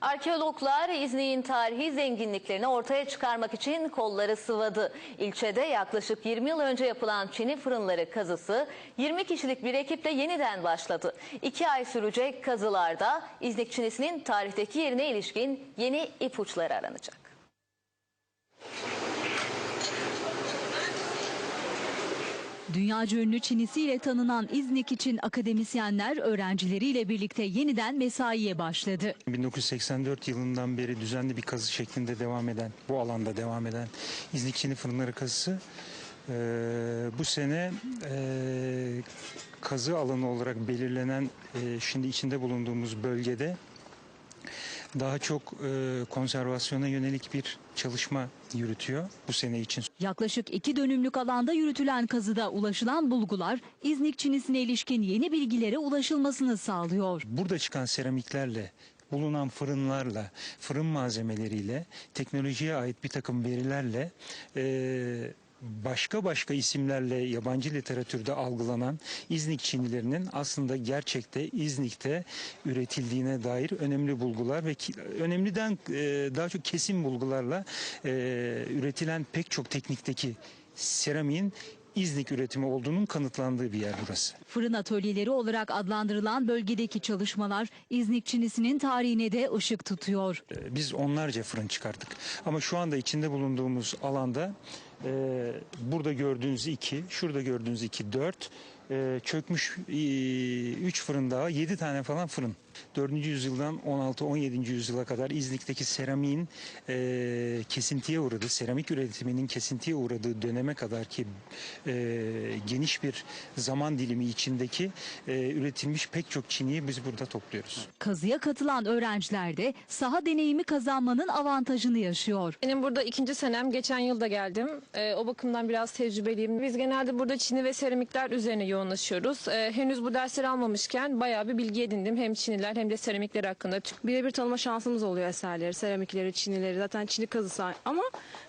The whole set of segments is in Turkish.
Arkeologlar İznik'in tarihi zenginliklerini ortaya çıkarmak için kolları sıvadı. İlçede yaklaşık 20 yıl önce yapılan çini fırınları kazısı 20 kişilik bir ekiple yeniden başladı. İki ay sürecek kazılarda İznik çinisinin tarihteki yerine ilişkin yeni ipuçları aranacak. Dünyaca ünlü çinisiyle tanınan İznik için akademisyenler öğrencileriyle birlikte yeniden mesaiye başladı. 1984 yılından beri düzenli bir kazı şeklinde devam eden, bu alanda devam eden İznik Çini Fırınları kazısı eee, bu sene eee, kazı alanı olarak belirlenen eee, şimdi içinde bulunduğumuz bölgede daha çok eee, konservasyona yönelik bir çalışma yürütüyor bu sene için. Yaklaşık iki dönümlük alanda yürütülen kazıda ulaşılan bulgular İznik çinisine ilişkin yeni bilgilere ulaşılmasını sağlıyor. Burada çıkan seramiklerle bulunan fırınlarla, fırın malzemeleriyle, teknolojiye ait bir takım verilerle eee, başka başka isimlerle yabancı literatürde algılanan İznik Çinilerinin aslında gerçekte İznik'te üretildiğine dair önemli bulgular ve ki- önemliden eee, daha çok kesin bulgularla eee, üretilen pek çok teknikteki seramiğin İznik üretimi olduğunun kanıtlandığı bir yer burası. Fırın atölyeleri olarak adlandırılan bölgedeki çalışmalar İznik çinisinin tarihine de ışık tutuyor. Ee, Biz onlarca fırın çıkarttık. Ama şu anda içinde bulunduğumuz alanda e, burada gördüğünüz iki, şurada gördüğünüz iki, dört, e, çökmüş e, üç fırın daha, yedi tane falan fırın. 4. yüzyıldan 16-17. yüzyıla kadar İznik'teki seramiğin e, kesintiye uğradığı, seramik üretiminin kesintiye uğradığı döneme kadar ki e, geniş bir zaman dilimi içindeki e, üretilmiş pek çok çiniyi biz burada topluyoruz. Kazıya katılan öğrenciler de saha deneyimi kazanmanın avantajını yaşıyor. Benim burada ikinci senem. Geçen yıl da geldim. Ee, o bakımdan biraz tecrübeliyim. Biz genelde burada çini ve seramikler üzerine yoğunlaşıyoruz. Ee, henüz bu dersleri almamışken bayağı bir bilgi edindim. Hem çiniler hem de seramikler hakkında. Birebir tanıma şansımız oluyor eserleri, seramikleri, çinileri. Zaten çini kazısı ama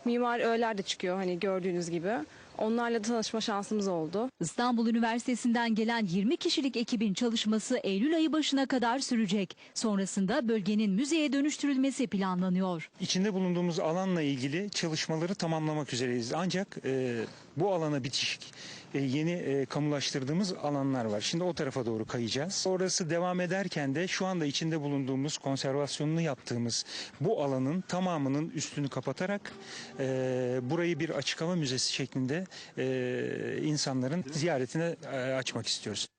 mimar öğeler de çıkıyor hani gördüğünüz gibi. Onlarla da tanışma şansımız oldu. İstanbul Üniversitesi'nden gelen 20 kişilik ekibin çalışması Eylül ayı başına kadar sürecek. Sonrasında bölgenin müzeye dönüştürülmesi planlanıyor. İçinde bulunduğumuz alanla ilgili çalışmaları tamamlamak üzereyiz. Ancak e, bu alana bitişik e, yeni e, kamulaştırdığımız alanlar var. Şimdi o tarafa doğru kayacağız. Orası devam ederken de şu anda içinde bulunduğumuz konservasyonunu yaptığımız bu alanın tamamının üstünü kapatarak e, burayı bir açık hava müzesi şeklinde insanların ziyaretine açmak istiyoruz.